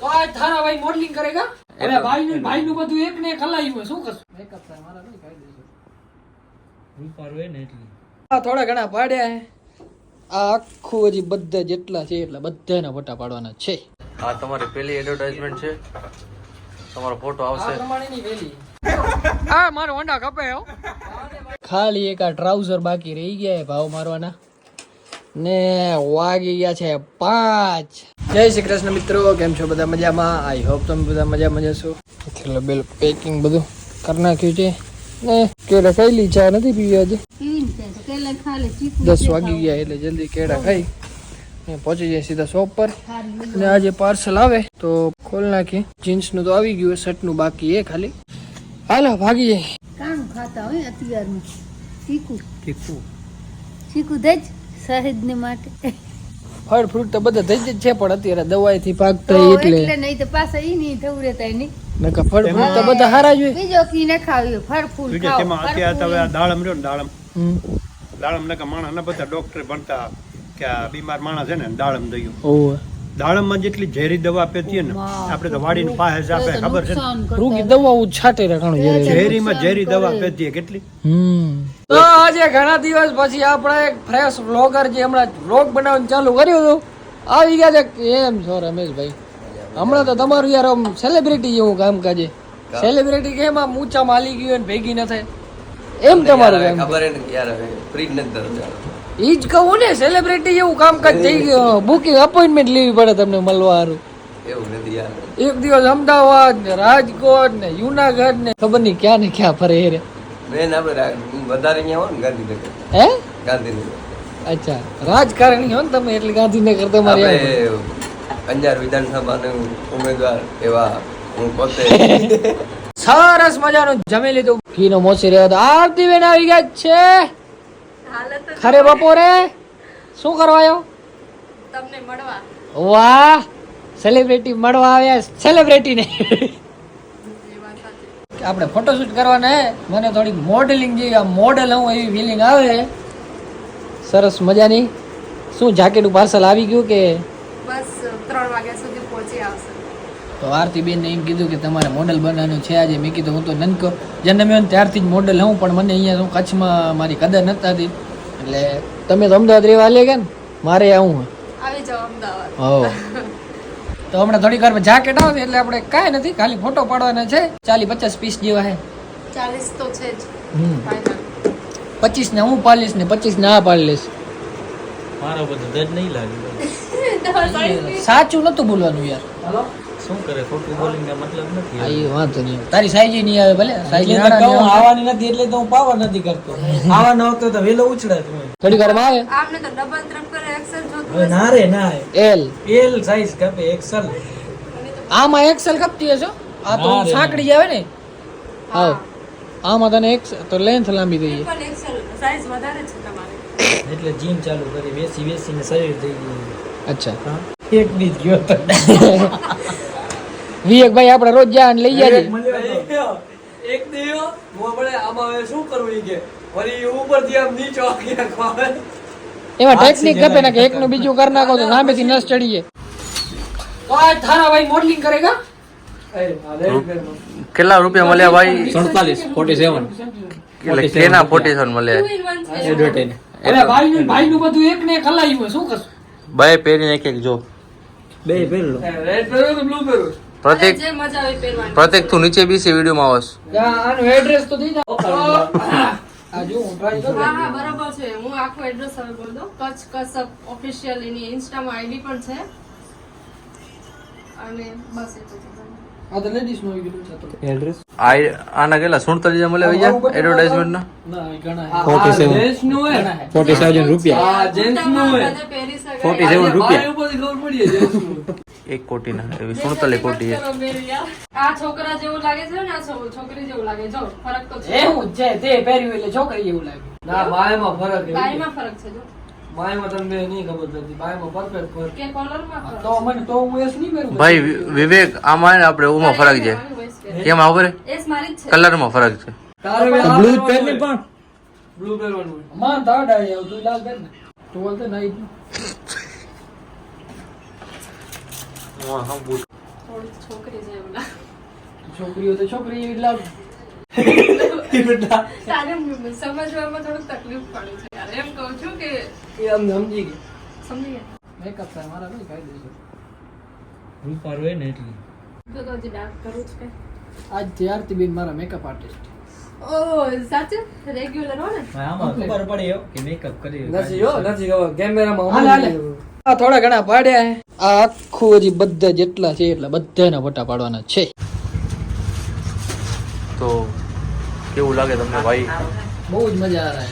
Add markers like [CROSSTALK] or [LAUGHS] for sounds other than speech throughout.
તો આ થારા ભાઈ મોડલિંગ કરેગા હવે ભાઈ નું ભાઈ નું બધું એક ને એક હલાયું હોય શું કરશું? મેકઅપ થાય મારા નહીં કાઈ દેજો હું પરવે ને એટલે. આ થોડા ઘણા પાડ્યા હે. આ આખું હજી બધા જેટલા છે એટલા બધાના ફોટા પાડવાના છે. આ તમારી પેલી એડવર્ટાઇઝમેન્ટ છે. તમારો ફોટો આવશે. હા મારો હોન્ડા કપે હો. ખાલી એક આ ટ્રાઉઝર બાકી રહી ગયા ભાવ મારવાના. ને વાગી ગયા છે પાંચ. જય શ્રી કૃષ્ણ મિત્રો કેમ છો બધા મજામાં? આઈ હોપ તમે બધા મજામાં જશો એટલે બેલ પેકિંગ બધું કરી નાખ્યું છે. ને કેળા ખાઈ લી ચા નથી પીવી આજે? દસ વાગી ગયા એટલે જલ્દી કેળા ખાઈ. ને પહોંચી જાય સીધા શોપ પર. અને આજે પાર્સલ આવે તો ખોલ નાખીએ જીન્સનું તો આવી ગયું શર્ટનું બાકી એ ખાલી. હાલો ભાગી જાય કાણું ખાતા હોય અત્યારનું? ચીકુ. ચીકુ. ચીકુ દેજ શહેદને માટે. ફળ ફ્રૂટ તો બધા થઈ જ છે પણ અત્યારે દવાઈથી થી પાકતા એટલે. એટલે નહીં તો પાછા ઈ નહીં થવું રહેતા નહીં. નકર ફળ ફ્રૂટ તો બધા હારા જ હોય. બીજો કી ન ખાવ્યો ફળ ફ્રૂટ બીજું ખાઓ તેમાં અત્યારે તો આ દાડમ રહ્યો ને દાળમ દાળમ દાડમ માણસ ના બધા ડોક્ટર ભણતા કે આ બીમાર માણસ છે ને દાળમ દયું દાડમમાં જેટલી ઝેરી દવા આપીએ ને આપણે તો વાડીને પાસે આપે ખબર છે? રૂગી દવા છાટે રાખવાનું ઝેરીમાં ઝેરી દવા આપીએ કેટલી? તો આજે ઘણા દિવસ પછી આપણે એક ફ્રેશ વ્લોગર જે હમણાં વ્લોગ બનાવવાનું ચાલુ કર્યું હતું આવી ગયા છે. એમ છો રમેશભાઈ? હમણાં તો તમારું યાર આમ સેલિબ્રિટી જેવું કામ કાજે સેલિબ્રિટી કેમ આમ ઊંચા હાલી ગયું ને ભેગી ન થાય? એમ તમારું ખબર હે ને કે યાર હવે ફ્રી જ નથી ઈ જ કહું ને સેલિબ્રિટી જેવું કામકાજ થઈ ગયું. બુકિંગ અપોઇન્ટમેન્ટ લેવી પડે તમને મળવા હારું એવું એક દિવસ અમદાવાદ ને રાજકોટ ને જુનાગઢ ને ખબર નહીં ક્યાં ને ક્યાં ફરે એ રે. બેન આપણે વધારે અહીંયા હોય ને ગાંધીનગર. હે? ગાંધીનગર. અચ્છા. રાજકારણી હો ને તમે એટલે ગાંધીનગર તમારે. અંજાર વિધાનસભાનું ઉમેદવાર એવા હું પોતે. [LAUGHS] સરસ મજાનું જમી લીધું. ઘીનો મોસી રહ્યો હતો. આવતી બેન આવી ગયા છે. ખરે બપોરે શું કરવા આવ્યો તમને મળવા. વાહ! સેલિબ્રિટી મળવા આવ્યા સેલિબ્રિટી ને. આપણે ફોટોશૂટ કરવાના હે. મને થોડીક મોડેલિંગ જેવી આ મોડેલ હું એવી ફિલિંગ આવે. સરસ મજાની. શું જાકેટનું પાર્સલ આવી ગયું કે? બસ ત્રણ વાગ્યા સુધી પહોંચી આવશે. તો આરતીબેન એમ કીધું કે તમારે મોડેલ બનવાનું છે. આજે મેં કીધું હું તો નનકો જન્મ્યો ને ત્યારથી જ મોડલ હું પણ મને અહીંયા હું કચ્છમાં મારી કદર નતા હતી. એટલે તમે તો અમદાવાદ રહેવા લે ગયા ને? મારે આવું આવી જાઓ અમદાવાદ. હો. તો હમણાં થોડીક વાર જાકેટ આવે એટલે આપણે કાંઈ નથી ખાલી ફોટો પાડવાના છે. ચાલી પચાસ પીસ જેવા હે ચાલીસ તો છે જ. હમ. ફાઇનલ પચીસ ને હું પાડીશ ને પચીસ ને આ પાડી લઈશ મારો બધો દર્દ નહીં લાગ્યો [LAUGHS] સાચું નતું બોલવાનું યાર. શું કરે? ખોટું બોલીને મતલબ નથી આ વાંધો નહીં. તારી સાઈજી નહીં આવે ભલે. સાઈજી તો આવવાની નથી એટલે તો હું પાવર નથી કરતો. આવવાનો આવતો તો વેલો ઉછળે તમે થોડી વારમાં આવે. આમને તો ડબલ ટ્રિપલ એક્સેલ જોતું ના રે ના એલ એલ સાઈઝ કપે એક્સેલ આમાં એક્સેલ કપતી હશો આ તો ના સાંકડી આવે ને. હા. આમાં તને એક તો લેન્થ લાંબી દઈએ સાઈઝ વધારે છે તમારે. એટલે જીમ ચાલુ કરી બેસી બેસીને શરીર થઈ ગયું. અચ્છા. એક બીજ ગયો તો. [LAUGHS] વિવેક ભાઈ આપણે રોજ જા લઈ જાય. એક દિયો આપણે આમાં શું કરવું કે? વળી ઉપરથી આમ નીચો એમાં ટેકનિક ગપે ને કે એકનું બીજું કરી નાખો તો સામેથી ન ચડીએ. થારા ભાઈ મોડલિંગ કરેગા કેટલા રૂપિયા મળ્યા ભાઈ? સડતાલીસ ફોર્ટી સેવન એટલે કેના ફોર્ટી સેવન મળ્યા? એડવર્ટાઈઝ ભાઈ નું ભાઈ નું બધું એક ને એક હલાયું શું કરશું? બાય પહેરીને એક એક જો. બે પહેરલો રેડ પહેરો કે બ્લુ પહેરો? પ્રતિક જે મજા આવે પહેરવાની. પ્રતિક તું નીચે બીસી વિડીયોમાં માં આવશ આનું એડ્રેસ તો દઈ જાઓ આ જો હું try કરું. હા હા બરાબર છે. હું આખો એડ્રેસ હવે બોલ દઉં. કચ્છ કસબ ઓફિશિયલ એની ઇન્સ્ટામાં આઈડી પણ છે. અને બસ એટલું રૂપિયા. આ જેન્ટ્સનું હે બધા પહેરી શકાય. 47 રૂપિયા. બાય ઉપરથી ખબર પડી જાય જેન્ટ્સનું એક કોટી ના એવી સુડતાલી કોટી. આ છોકરા જેવું લાગે છે ને આ છોકરી જેવું લાગે. જો ફરક તો છે. એવું જ છે તે પહેર્યું એટલે છોકરી એવું લાગે. ના બાયમાં ફરક હે બાયમાં ફરક છે જો. બાયમાં તમને નહીં ખબર પડતી બાયમાં પરફેક્ટ ફરક. કે કોલરમાં તો મને તો હું એસ નહીં પહેરું. ભાઈ વિવેક આમાં હે ને આપણે ઉમાં ફરક છે. કેમ આવું કરે એસ મારી છે. કલરમાં ફરક છે. બ્લુ પહેર ને પણ. બ્લુ પહેરવાનું હોય. તાડા આવ તું લાલ પહેર ને તું બોલતે નહીં થોડું છોકરી જેવું લાગે છોકરીઓ તો છોકરી એટલે [LAUGHS] તારે સમજવામાં થોડુંક તકલીફ પડે છે યાર. એમ કહું છું કે એ આમ સમજી ગઈ સમજી ગયા? મેકઅપ થાય મારા ભાઈ ખાઈ દેજો રૂપારું હોય ને એટલે. તો તો હજી ડાર્ક કરું જ કે. આજથી આરતી બેન મારા મેકઅપ આર્ટિસ્ટ ઓ સાચું? રેગ્યુલર હો ને? આમાં ખબર પડે એવો કે મેકઅપ કરી નથી હો નથી કેમેરામાં હાલે, હાલે. થોડા ઘણા પાડ્યા આખું હજી બધા જેટલા છે એટલા બધાના ફોટા પાડવાના છે. તો કેવું લાગે તમને ભાઈ? બહુ જ મજા આ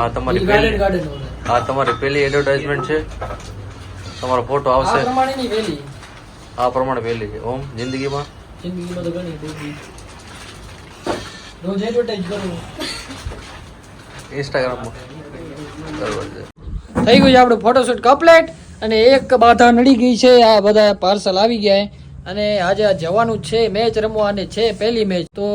આ તમારી પહેલી. આ તમારી પહેલી એડવર્ટાઇઝમેન્ટ છે? તમારો ફોટો આ આવશે? આ પ્રમાણે પહેલી છે. ઓમ જિંદગીમાં? જિંદગીમાં તો ઘણી રોજ એડવર્ટાઇઝ કરું. ઇન્સ્ટાગ્રામમાં બરોબર છે. થઈ ગયું છે આપણું ફોટોશૂટ કમ્પ્લીટ અને એક બાધા નડી ગઈ છે, આ બધા પાર્સલ આવી ગયા અને આજે આ જવાનું છે મેચ રમવાની છે, પહેલી મેચ તો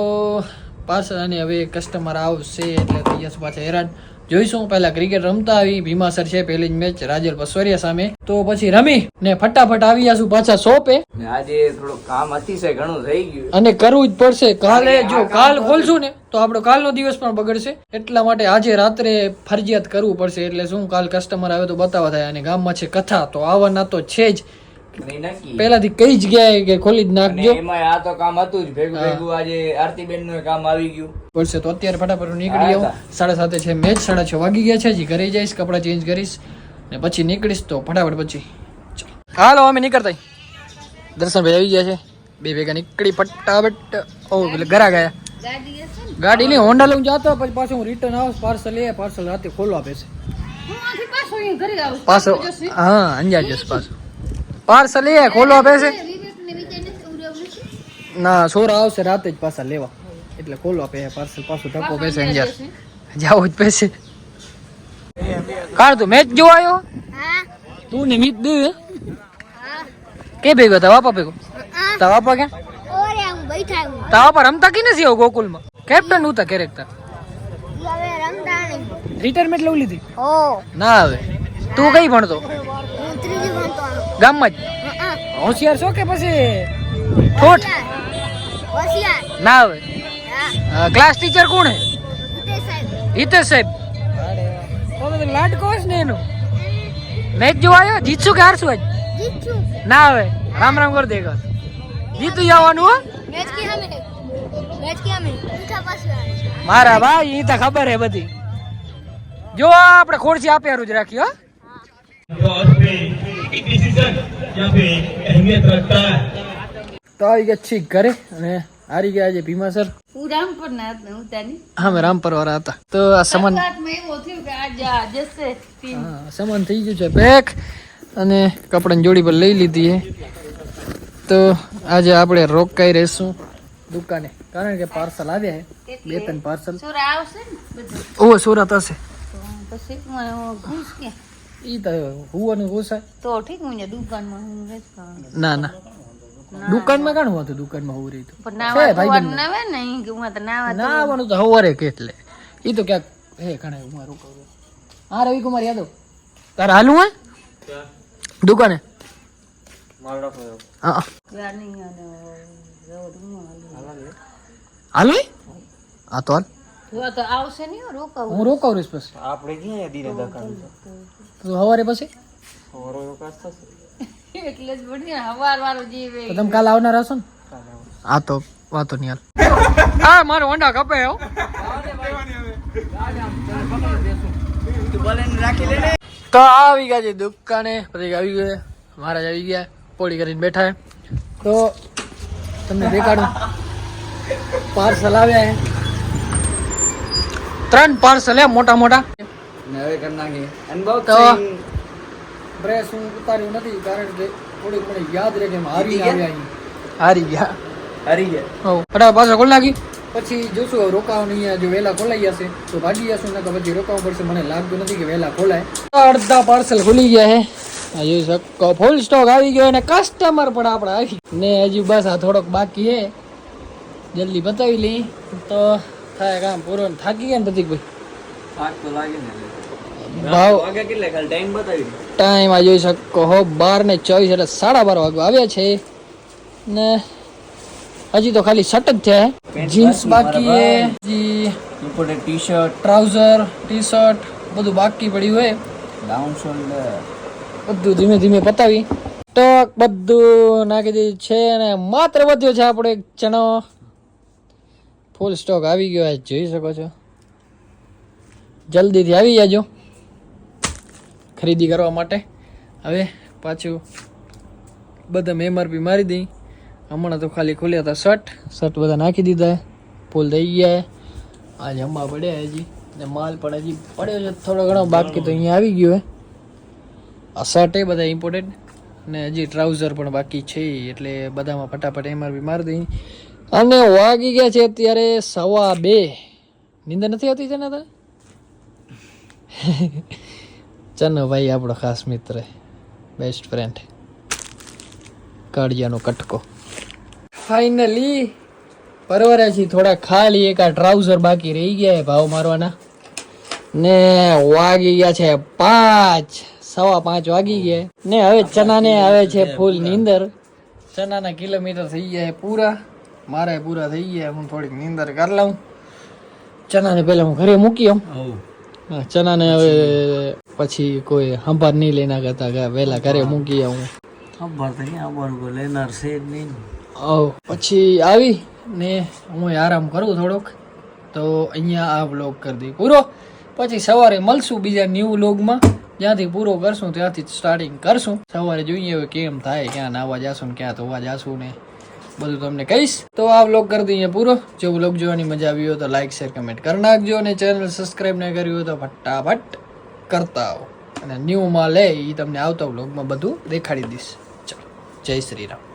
પાર્સલ અને હવે કસ્ટમર આવશે એટલે જશે પાછા હેરાન. જોઈશું પહેલા ક્રિકેટ રમતા આવી ભીમાસર છે પહેલી જ મેચ રાજલ પસવરિયા સામે. તો પછી રમી ને ફટાફટ આવી જશું પાછા સોપે આજે થોડું કામ અતિશય ઘણું થઈ ગયું. અને કરવું જ પડશે. કાલે જો કાલ ખોલશું ને તો આપણો કાલનો દિવસ પણ બગડશે. એટલા માટે આજે રાત્રે ફરજિયાત કરવું પડશે. એટલે શું? કાલ કસ્ટમર આવે તો બતાવવા થાય. અને ગામમાં છે કથા તો આવવાના તો છે જ. પહેલાથી કઈ જ ગયા કે ખોલી જ નાખજો. એમાં આ તો કામ હતું જ. ભેગું ભેગું આજે આરતીબેનનું કામ આવી ગયું. પડશે તો અત્યારે ફટાફટ નીકળી આવું સાડા સાતે છે મેચ સાડા છ વાગી ગયા છે. હજી ઘરે જઈશ કપડાં ચેન્જ કરીશ ને પછી નીકળીશ તો ફટાફટ પછી. હાલો અમે નીકળતા દર્શનભાઈ આવી ગયા છે. બે ભેગા નીકળી ફટાફટ. ઓ એટલે ઘરા ગયા. ગાડી લઈ હોન્ડા લઉં જતો પછી પાછું હું રિટર્ન આવું પાર્સલ એ પાર્સલ રાતે ખોલવા આપે છે હું આથી પાછો અહીં ઘરે આવું. પાછો હા અંજાર જશે પાછું. પાર્સલ લે ખોલવા આપે છે. ના છોરા આવશે રાતે જ પાછા લેવા. એટલે ખોલવા આપે પાર્સલ પાછું ટકો પેસે અંજાર જાવું જ પેસે કાળ તું મેચ જોવા આવ્યો? તું ને મિત દે કે ભેગો તા વાપા ભેગો? તા વાપા હું. તા વાપા રમતા કી નથી આવો ગોકુલમાં? કેપ્ટન ઉતા કેરેક્ટર હવે રિટાયરમેન્ટ લઉં લીધી? ના આવે તું કઈ ભણતો? ગામમાં જ? હોશિયાર છો કે પછી ઠોઠ? ના હવે ક્લાસ ટીચર કોણ હે? હિતેશ સાહેબ. તમે લાડકો છે ને એનો. મેચ જોવા આવ્યો? જીતશું કે હારશું આજ? ના હવે રામ રામ કર દેગા જીતું આવવાનું હો. મારા ભાઈ એ તો ખબર હે બધી. જો આપણે ખોરશી આપ્યારું જ રાખી હો. તો આવી ગયા છીએ ઘરે અને હારી ગયા આજે ભીમાસર હું રામપુર ના હતા હું ત્યાંની. હા મેં રામપર વાળા હતા. તો આ સામાન રાતમાં થયું કે આજે જશે હા સામાન થઈ ગયું છે પેક અને કપડાની જોડી પર લઈ લીધી છે તો આજે આપણે રોકાઈ રહેશું દુકાને. કારણ કે પાર્સલ આવ્યા છે. બે ત્રણ પાર્સલ છોરા આવશે ને ઓ સુરત હશે. પછી ઈ તો હુવાનું ઘૂસાય તો ઠીક હું દુકાનમાં હું રહેત ના ના. દુકાનમાં કાણ હતું દુકાનમાં હોવું રહી પણ નાવા ધોવાનું ના ને કે હું તો નાવા ના આવવાનું તો હવારે કેટલે. ઈ તો ક્યાંક હે હું રવિકુમાર યાદવ. તારે હાલું હે. દુકાને રહો તો હું હાલું. હાલું તો હાલ. તો આવશે નહીં હો, રોકાવું હું રોકાવ રહીશ પછી આપણે ક્યાં દીને દકાન તો સવારે પછી? એટલે જ બની હવાર વાળું જીવે તો તમે કાલ આવનાર હશો ને? હા તો વાતો નહીં હાલ. હા મારો હોન્ડા કપે હો. તો આવી ગયા છે દુકાને પછી આવી ગયા મહારાજ આવી ગયા પોળી કરીને બેઠા તો તમને દેખાડું. પાર્સલ આવ્યા છે. ત્રણ પાર્સલ હે મોટા મોટા. હવે કરી નાખીએ. અનબોક્સિંગ બ્રેસ હું ઉતાર્યું નથી કારણ કે થોડીક મને યાદ રહે કે હારી ગયા? હારી ગયા? હારી ગયા. હો ફટાફટ પાછો ખોલ નાખી. પછી જોશું હવે રોકાવાનું અહીંયા જો વહેલા ખોલાઈ જશે તો ભાગી જશું ને તો પછી રોકાવું પડશે. મને લાગતું નથી કે વહેલા ખોલાય. અડધા પાર્સલ ખુલી ગયા હે. શકો ફૂલ સ્ટોક આવી ગયો અને કસ્ટમર પણ આપણે આવી. ને હજી બસ આ થોડોક બાકી હે. જલ્દી બતાવી લઈ તો થાય કામ પૂરો થાકી ગયા ને પ્રતિકભાઈ થાક તો લાગે ને ભાવ વાગે કેટલે? ખાલી ટાઈમ બતાવી ટાઈમ આ જોઈ શકો હો બાર ને ચોવીસ એટલે સાડા બાર વાગ્યા આવ્યા છે. ને હજી તો ખાલી શર્ટ જ છે જીન્સ બાકી એ હજી imported T shirt trouser T shirt બધું બાકી પડ્યું હોય ડાઉન શોલ્ડર બધું ધીમે ધીમે પતાવી. સ્ટોક બધું નાખી દીધું છે અને માત્ર વધ્યો છે આપણે એક ચણો ફૂલ સ્ટોક આવી ગયો આજ, જોઈ શકો છો. જલ્દીથી આવી જાજો ખરીદી કરવા માટે. હવે પાછું બધા એમઆરપી મારી દઈ. હમણાં તો ખાલી ખુલ્યા હતા શર્ટ. શર્ટ બધા નાખી દીધા. ફૂલ થઈ ગયા. આજે હમણાં પડ્યા હજી. ને માલ પણ હજી પડ્યો છે થોડો ઘણો. બાકી તો અહીંયા આવી ગયો આ શર્ટ એ બધા ઇમ્પોર્ટેન્ટ ને હજી ટ્રાઉઝર પણ બાકી છે. એટલે બધામાં ફટાફટ એમઆરપી મારી દઈ. અને વાગી ગયા છે અત્યારે સવા બે. નીંદર નથી આવતી છે ને તને? ચનો ભાઈ આપણો ખાસ મિત્ર બેસ્ટ ફ્રેન્ડ કાળિયાનો કટકો. ફાઇનલી પરવર્યા છીએ થોડા ખાલી એક આ ટ્રાઉઝર બાકી રહી ગયા ભાવ મારવાના. ને વાગી ગયા છે પાંચ. સવા પાંચ વાગી ગયા ને હવે ચનાને આવે છે ફૂલ નીંદર. ચનાના કિલોમીટર થઈ ગયા પૂરા. મારે પૂરા થઈ ગયા હું થોડીક નીંદર કરી લઉં. ચનાને પહેલાં હું ઘરે મૂકી આવું. ચનાને હવે પછી કોઈ હંભાર નહીં લઈને કરતા કે વહેલા ઘરે મૂકી આવું. ખબર તો ક્યાં અમારું લેનાર છે જ નહીં. આવ પછી આવી ને હું આરામ કરું થોડોક. તો અહીંયા આ વ્લોગ કરી દઈ. પૂરો? પછી સવારે મળશું બીજા ન્યૂ વ્લોગમાં જ્યાંથી પૂરો કરશું ત્યાંથી સ્ટાર્ટિંગ કરશું. સવારે જોઈએ હવે કેમ થાય ક્યાં નાવા જાશું ને ક્યાં ધોવા જાશું ને. બધું તમને કહીશ. તો આ વ્લોગ કરી દઈએ પૂરો. જો વ્લોગ જોવાની મજા આવી હોય તો લાઇક શેર કમેન્ટ કરી નાખજો અને ચેનલ સબસ્ક્રાઈબ ના કર્યું હોય તો ફટાફટ કરતા આવો. અને ન્યૂમાં લે એ તમને આવતા વ્લોગમાં બધું દેખાડી દઈશ. ચાલો, જય શ્રી રામ.